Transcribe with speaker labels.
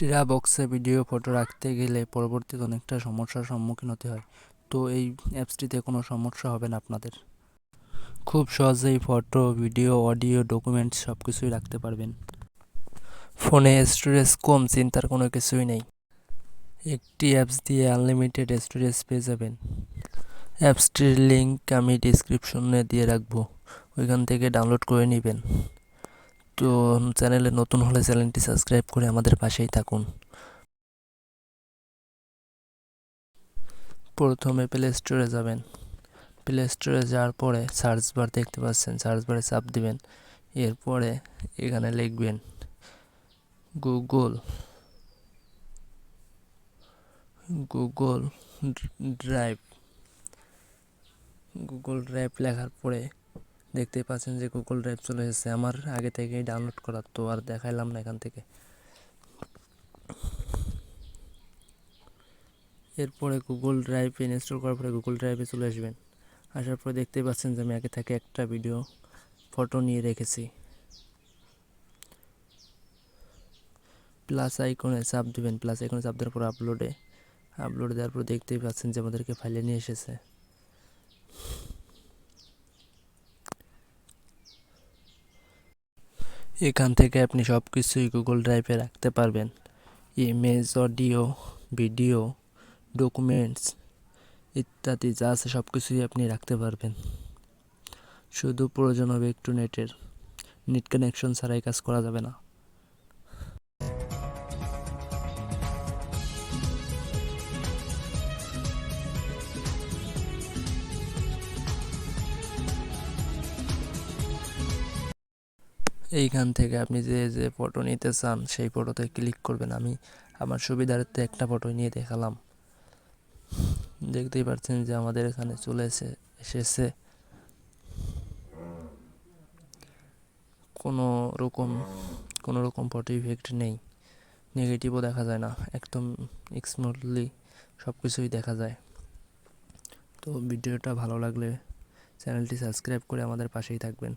Speaker 1: টেরা বক্সে video, photo রাখতে গেলে পরবর্তীতে অনেকটা সমস্যার সম্মুখীন হতে হয়। তো এই অ্যাপসটিতে কোনো সমস্যা হবে না আপনাদের? খুব সহজেই ফটো, ভিডিও, অডিও, ডকুমেন্টস সব কিছুই রাখতে পারবেন। ফোনে স্টোরেজ কম, চিন্তার কোনো কিছুই নেই। একটি অ্যাপস দিয়ে আনলিমিটেড স্টোরেজ পেয়ে যাবেন। অ্যাপসটির লিঙ্ক আমি ডিসক্রিপশনে দিয়ে রাখব। ওইখান থেকে ডাউনলোড করে নেবেন। তো চ্যানেলে নতুন হলে চ্যানেলটি সাবস্ক্রাইব করে আমাদের পাশেই থাকুন। প্রথমে প্লে স্টোরে যাবেন। প্লে স্টোরে যাওয়ার পরে সার্চ বার দেখতে পাচ্ছেন। সার্চ বারে চাপ দিবেন। এরপরে এখানে লিখবেন Google Google drive Google drive লেখার পরে দেখতে পাচ্ছেন যে গুগল ড্রাইভ চলে এসেছে। আমার আগে থেকেই ডাউনলোড করা, তো আর দেখাইলাম না এখান থেকে। এরপরে গুগল ড্রাইভ ইনস্টল করার পরে গুগল ড্রাইভে চলে আসবেন। আসার পরে দেখতেই পাচ্ছেন যে আমি আগে থেকে একটা ভিডিও ফটো নিয়ে রেখেছি। প্লাস আইকনে চাপ দেবেন প্লাস আইকনে চাপ দেওয়ার পর আপলোডে আপলোড দেওয়ার পর দেখতেই পাচ্ছেন যে আমাদেরকে ফাইলে নিয়ে এসেছে। এখান থেকে আপনি সব কিছুই গুগল ড্রাইভে রাখতে পারবেন। ইমেজ অডিও ভিডিও ডকুমেন্টস ইত্যাদি যা আছে সব কিছুই আপনি রাখতে পারবেন। শুধু প্রয়োজন হবে একটু নেটের নেট কানেকশন ছাড়াই কাজ করা যাবে না। এইখান থেকে আপনি যে যে ফটো নিতে চান, সেই ফটোতে ক্লিক করবেন। আমি আমার সুবিধার্থে একটা ফটো নিয়ে দেখালাম। দেখতেই পাচ্ছেন যে আমাদের এখানে চলে এসে, এসেছে। কোনো রকম কোনো রকম ফটো ইফেক্ট নেই। নেগেটিভও দেখা যায় না। একদম স্মুথলি সব কিছুই দেখা যায়। তো ভিডিওটা ভালো লাগলে চ্যানেলটি সাবস্ক্রাইব করে আমাদের পাশেই থাকবেন।